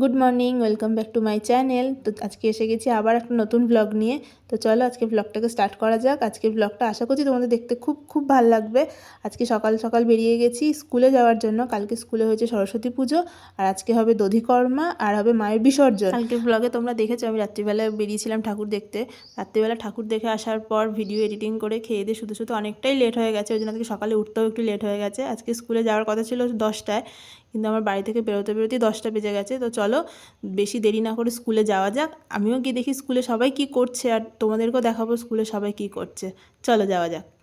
Good morning welcome back to my channel তো আজকে এসে গেছি আবার একটা নতুন ব্লগ নিয়ে। তো চলো আজকে ব্লগটাকে স্টার্ট করা যাক। আজকে ব্লগটা আশা করছি তোমাদের দেখতে খুব খুব ভালো লাগবে। আজকে সকাল সকাল বেরিয়ে গেছি স্কুলে যাওয়ার জন্য। কালকে স্কুলে হয়েছে সরস্বতী পুজো। আর আজকে হবে দধিকর্মা, আর হবে মায়ের বিসর্জন। কালকে ব্লগে তোমরা দেখেছ, আমি রাত্রিবেলায় বেরিয়েছিলাম ঠাকুর দেখতে। রাত্রিবেলা ঠাকুর দেখে আসার পর ভিডিও এডিটিং করে খেয়ে দিয়ে শুধু শুধু অনেকটাই লেট হয়ে গেছে। ওই জন্য আজকে সকালে উঠতেও একটু লেট হয়ে গেছে। আজকে স্কুলে যাওয়ার কথা ছিল দশটায়। কিন্তু আমার বাড়ি থেকে বেরোতে বেরোতেই দশটা বেজে গেছে। তো চলো, বেশি দেরি না করে স্কুলে যাওয়া যাক। আমিও গিয়ে দেখি স্কুলে সবাই কি করছে আর তোমাদেরকেও দেখাবো স্কুলে সবাই কি করছে। চলো যাওয়া যাক।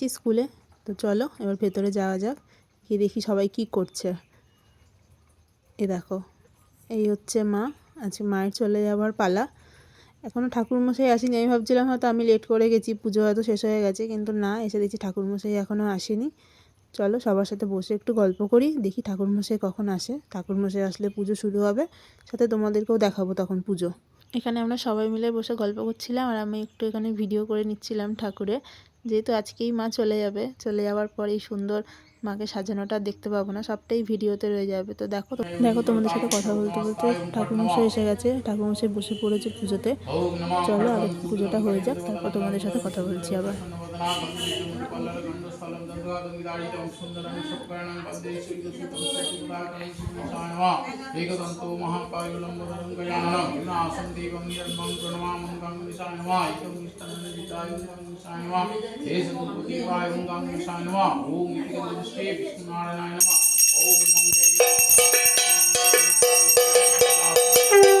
গেছি স্কুলে, তো চলো এবার ভেতরে যাওয়া যাক, গিয়ে দেখি সবাই কি করছে। এ দেখো, এই হচ্ছে মা, আজকে মায়ের চলে যাওয়ার পালা। এখনও ঠাকুরমশাই আসেনি, আমি ভাবছিলাম হয়তো আমি লেট করে গেছি, পুজো হয়তো শেষ হয়ে গেছে, কিন্তু না, এসে দেখছি ঠাকুরমশাই এখনও আসেনি। চলো সবার সাথে বসে একটু গল্প করি, দেখি ঠাকুরমশাই কখন আসে। ঠাকুরমশাই আসলে পুজো শুরু হবে, সাথে তোমাদেরকেও দেখাবো তখন পুজো। এখানে আমরা সবাই মিলে বসে গল্প করছিলাম আর আমি একটু এখানে ভিডিও করে নিচ্ছিলাম ঠাকুরে যেহেতু আজকেই মা চলে যাবে চলে যাওয়ার পরে এই সুন্দর মাকে সাজানোটা দেখতে পাবো না সবটাই ভিডিওতে রয়ে যাবে তো দেখো দেখো তোমাদের সাথে কথা বলতে বলতে ঠাকুরমশাই এসে গেছে ঠাকুরমশাই বসে পড়েছে পুজোতে চলো আর পুজোটা হয়ে যাক তারপর তোমাদের সাথে কথা বলছি আবার সুন্দর ఏకదంతో మహాకాయులంబరం గజానం వినాశం దేవం నిరన్మం ప్రణమామం గంగిసాయ నమ ఏకం ఇష్టమని విచాయం గంగిసాయ నమ ఏసం దేవాయం గంగిసాయ నమ ఓం ఇతి నమస్తే విష్ణునారాయణ నమ ఓం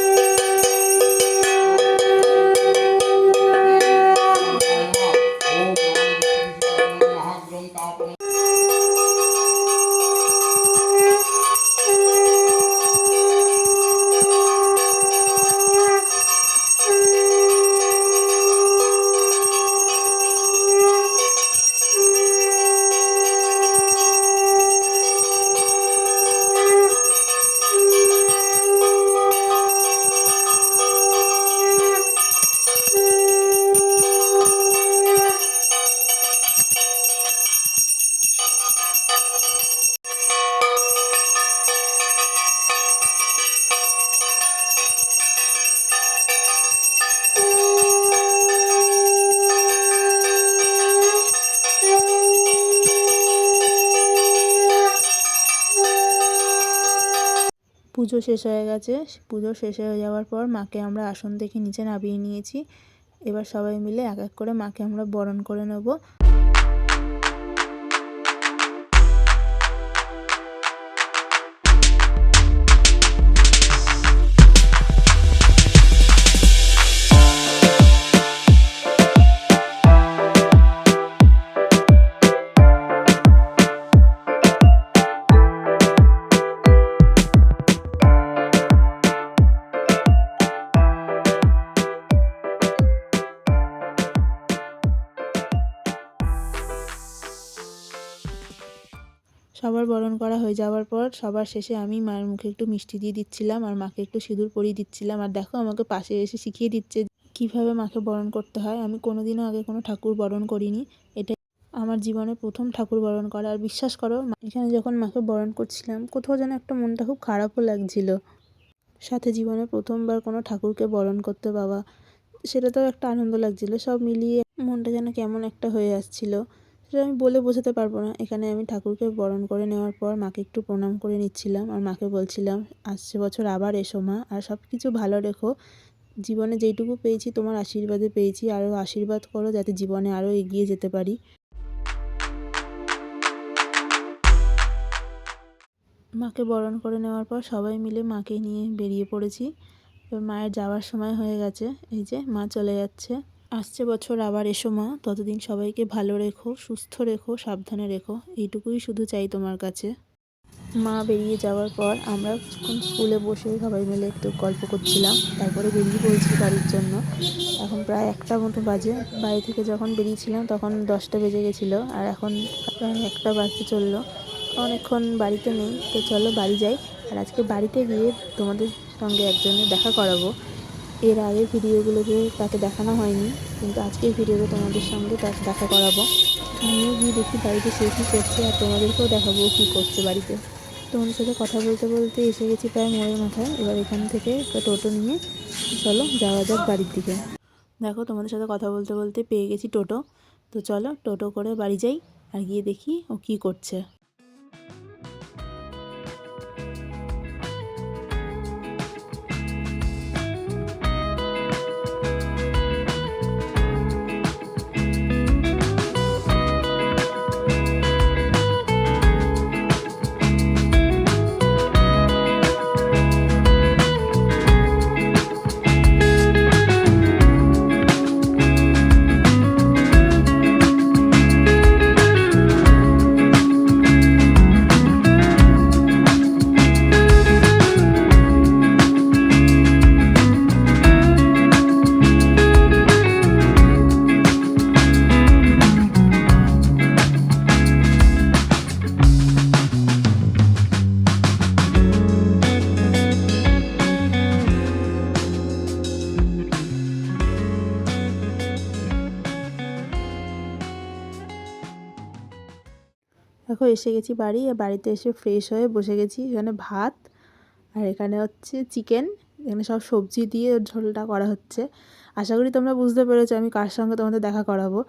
পুজো শেষ হয়ে গেছে। পুজো শেষ হয়ে যাওয়ার পর মাকে আমরা আসন থেকে নিচে নামিয়ে নিয়েছি। এবার সবাই মিলে এক এক করে মাকে আমরা বরণ করে নেব। সবার বরণ করা হয়ে যাওয়ার পর সবার শেষে আমি মায়ের মুখে একটু মিষ্টি দিয়ে দিচ্ছিলাম আর মাকে একটু সিঁদুর পরিয়ে দিচ্ছিলাম। আর দেখো আমাকে পাশে এসে শিখিয়ে দিচ্ছে কীভাবে মাকে বরণ করতে হয়। আমি কোনোদিনও আগে কোনো ঠাকুর বরণ করিনি। এটা আমার জীবনে প্রথম ঠাকুর বরণ করা। আর বিশ্বাস করো এখানে যখন মাকে বরণ করছিলাম, কোথাও যেন একটা মনটা খুব খারাপও লাগছিল। সাথে জীবনে প্রথমবার কোনো ঠাকুরকে বরণ করতে পাওয়া, সেটাতেও একটা আনন্দ লাগছিল। সব মিলিয়ে মনটা যেন কেমন একটা হয়ে আসছিল। সেটা আমি বলে বোঝাতে পারব না। এখানে আমি ঠাকুরকে বরণ করে নেওয়ার পর মাকে একটু প্রণাম করে নিচ্ছিলাম আর মাকে বলছিলাম, আসছে বছর আবার এসো মা, আর সব কিছু ভালো রেখো। জীবনে যেইটুকু পেয়েছি তোমার আশীর্বাদে পেয়েছি আরও আশীর্বাদ করো যাতে জীবনে আরও এগিয়ে যেতে পারি। মাকে বরণ করে নেওয়ার পর সবাই মিলে মাকে নিয়ে বেরিয়ে পড়েছি। এবার মায়ের যাওয়ার সময় হয়ে গেছে। এই যে মা চলে যাচ্ছে। আসছে বছর, আবার এসো মা। ততদিন সবাইকে ভালো রেখো, সুস্থ রেখো, সাবধানে রেখো। এইটুকুই শুধু চাই তোমার কাছে। মা বেরিয়ে যাওয়ার পর আমরা স্কুলে বসে সবাই মিলে একটু গল্প করছিলাম। তারপরে বেরিয়ে পড়েছি বাড়ির জন্য। এখন প্রায় একটা মতো বাজে। বাড়ি থেকে যখন বেরিয়েছিলাম তখন দশটা বেজে গেছিল। আর এখন প্রায় একটা বাজতে চলল। অনেকক্ষণ বাড়িতে নেই। তো চলো বাড়ি যাই। আর আজকে বাড়িতে গিয়ে তোমাদের সঙ্গে একজনের দেখা করাবো। এর আগের ভিডিওগুলোতে তাকে দেখানো হয়নি, কিন্তু আজকের ভিডিওতে তোমাদের সঙ্গে তাকে দেখা করাবো। আমিও গিয়ে দেখি বাড়িতে সে কী করছে আর তোমাদেরকেও দেখাবো কী করছে বাড়িতে। তোমাদের সাথে কথা বলতে বলতে এসে গেছি প্রায় মোড়ের মাথায়। এবার এখান থেকে একটা টোটো নিয়ে চলো যাওয়া যাক বাড়ির দিকে। দেখো তোমাদের সাথে কথা বলতে বলতে পেয়ে গেছি টোটো। তো চলো টোটো করে বাড়ি যাই আর গিয়ে দেখি ও কী করছে। দেখো এসে গেছি বাড়ি, আর বাড়িতে এসে ফ্রেশ হয়ে বসে গেছি। এখানে ভাত, আর এখানে হচ্ছে চিকেন এখানে সব সবজি দিয়ে ঝোলটা করা হচ্ছে। আশা করি তোমরা বুঝতে পেরেছ আমি কার সঙ্গে তোমাদের দেখা করাবো।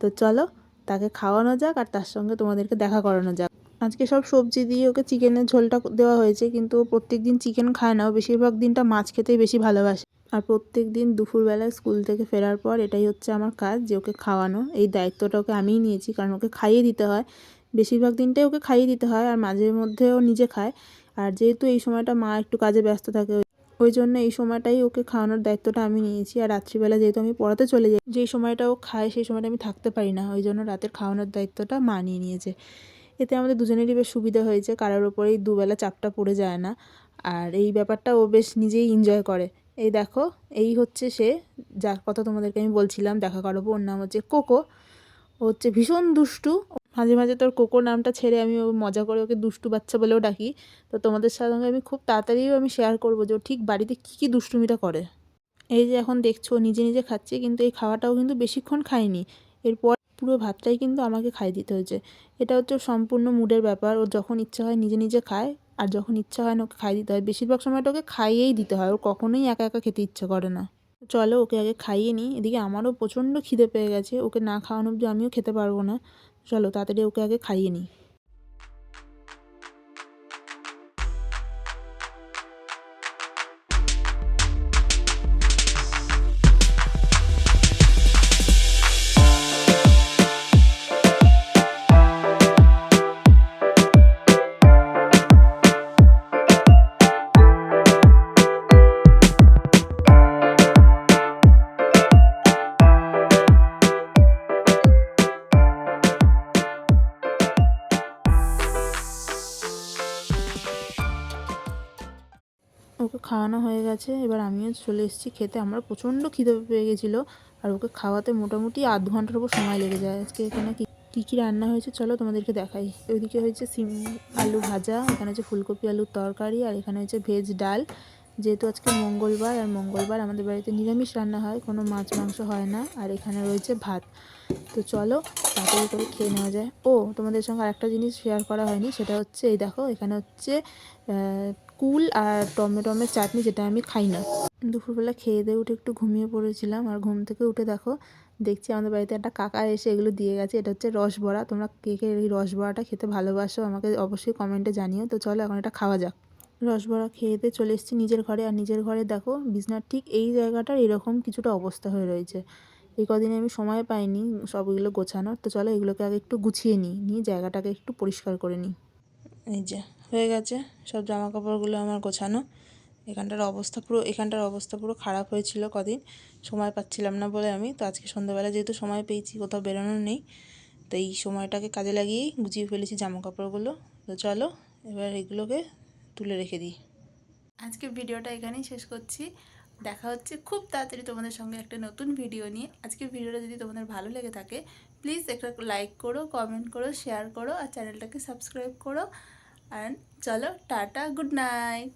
তো চলো, তাকে খাওয়ানো যাক, আর তার সঙ্গে তোমাদেরকে দেখা করানো যাক। আজকে সব সবজি দিয়ে ওকে চিকেনের ঝোলটা দেওয়া হয়েছে, কিন্তু প্রত্যেক দিন চিকেন খায় না। ও বেশিরভাগ দিনটা মাছ খেতেই বেশি ভালোবাসে। আর প্রত্যেক দিন দুপুরবেলায় স্কুল থেকে ফেরার পর এটাই হচ্ছে আমার কাজ, যে ওকে খাওয়ানো। এই দায়িত্বটা ওকে আমিই নিয়েছি, কারণ ওকে খাইয়ে দিতে হয়। বেশিরভাগ দিনটাই ওকে খাইয়ে দিতে হয় আর মাঝে মধ্যে ও নিজে খায়। আর যেহেতু এই সময়টা মা একটু কাজে ব্যস্ত থাকে, ওই জন্য এই সময়টাই ওকে খাওয়ানোর দায়িত্বটা আমি নিয়েছি। আর রাত্রিবেলা যেহেতু আমি পড়াতে চলে যাই, যেই সময়টা ও খায় সেই সময়টা আমি থাকতে পারি না। ওই জন্য রাতের খাওয়ানোর দায়িত্বটা মা নিয়ে নিয়েছে। এতে আমাদের দুজনেরই বেশ সুবিধা হয়েছে, কারোর ওপরেই দুবেলা চাপটা পড়ে যায় না। আর এই ব্যাপারটা ও বেশ নিজেই এনজয় করে। এই দেখো, এই হচ্ছে সে, যার কথা তোমাদেরকে আমি বলছিলাম, দেখা করাবো। ওর নাম হচ্ছে কোকো। ও হচ্ছে ভীষণ দুষ্টু। মাঝে মাঝে তোর কোকো নামটা ছেড়ে আমি ও মজা করে ওকে দুষ্টু বাচ্চা বলেও ডাকি। তো তোমাদের সঙ্গে আমি খুব তাড়াতাড়িও আমি শেয়ার করব যে ও ঠিক বাড়িতে কী কী দুষ্টুমিটা করে। এই যে এখন দেখছ ও নিজে নিজে খাচ্ছে কিন্তু এই খাওয়াটাও কিন্তু বেশিক্ষণ খায়নি। এরপর পুরো ভাতটাই কিন্তু আমাকে খাই দিতে হয়েছে। এটা হচ্ছে সম্পূর্ণ মুডের ব্যাপার। ওর যখন ইচ্ছা হয় নিজে নিজে খায় আর যখন ইচ্ছা হয় না ওকে খাই দিতে হয়। বেশিরভাগ সময়টা ওকে খাইয়েই দিতে হয়। ওর কখনোই একা একা খেতে ইচ্ছা করে না। চলো ওকে আগে খাইয়ে নিই। এদিকে আমারও প্রচণ্ড খিদে পেয়ে গেছে। ওকে না খাওয়ানো অবধি আমিও খেতে পারব না। চলো তাড়াতাড়ি ওকে আগে খাইয়ে নিই। খাওয়ানো হয়ে গেছে। এবার আমিও চলে এসেছি খেতে। আমার প্রচণ্ড খিদে পেয়ে গেছিল। আর ওকে খাওয়াতে মোটামুটি আধ ঘণ্টার উপর সময় লেগে যায়। আজকে এখানে কী কী কী রান্না হয়েছে চলো তোমাদেরকে দেখাই। ওইদিকে হয়েছে সিম, আলু ভাজা, এখানে হচ্ছে ফুলকপি আলুর তরকারি, আর এখানে হচ্ছে ভেজ ডাল। যেহেতু আজকে মঙ্গলবার, আর মঙ্গলবার আমাদের বাড়িতে নিরামিষ রান্না হয়, কোনো মাছ, মাংস হয় না। আর এখানে রয়েছে ভাত। তো চলো, তাড়াতাড়ি করে খেয়ে নেওয়া যায়। ও, তোমাদের সঙ্গে আরেকটা জিনিস শেয়ার করা হয়নি, সেটা হচ্ছে, এই দেখো, এখানে হচ্ছে কুল আর টমেটমের চাটনি যেটা আমি খাই না। দুপুরবেলা খেয়ে দিয়ে উঠে একটু ঘুমিয়ে পড়েছিলাম আর ঘুম থেকে উঠে দেখো, দেখছি আমাদের বাড়িতে একটা কাকা এসে এগুলো দিয়ে গেছে, এটা হচ্ছে রসবড়া। তোমরা কে কে এই রসবড়াটা খেতে ভালোবাসো আমাকে অবশ্যই কমেন্টে জানিও। তো চলো এখন এটা খাওয়া যাক। রসবড়া খেয়ে দিয়ে চলে এসেছি নিজের ঘরে। আর নিজের ঘরে দেখো, বিছনার ঠিক এই জায়গাটার এরকম কিছুটা অবস্থা হয়ে রয়েছে। এই কদিনে আমি সময় পাইনি সবগুলো গোছানোর। তো চলো এগুলোকে আগে একটু গুছিয়ে নিই, নিয়ে জায়গাটাকে একটু পরিষ্কার করে নিই। এই যে, হয়ে গেছে। সব জামা কাপড়গুলো আমার গোছানো। এখানটার অবস্থা পুরো, এখানটার অবস্থা পুরো খারাপ হয়েছিল কদিন। সময় পাচ্ছিলাম না বলে আমি। তো আজকে সন্ধ্যাবেলা যেহেতু সময় পেয়েছি, কোথাও বেরোনোর নেই। তো এই সময়টাকে কাজে লাগিয়েই গুছিয়ে ফেলেছি জামা কাপড়গুলো তো চলো, এবার এগুলোকে তুলে রেখে দিই। আজকের ভিডিওটা এখানেই শেষ করছি। দেখা হচ্ছে খুব তাড়াতাড়ি তোমাদের সঙ্গে একটা নতুন ভিডিও নিয়ে। আজকের ভিডিওটা যদি তোমাদের ভালো লেগে থাকে প্লিজ একটা লাইক করো কমেন্ট করো শেয়ার করো, আর চ্যানেলটাকে সাবস্ক্রাইব করো। অ্যান্ড চলো টাটা গুড নাইট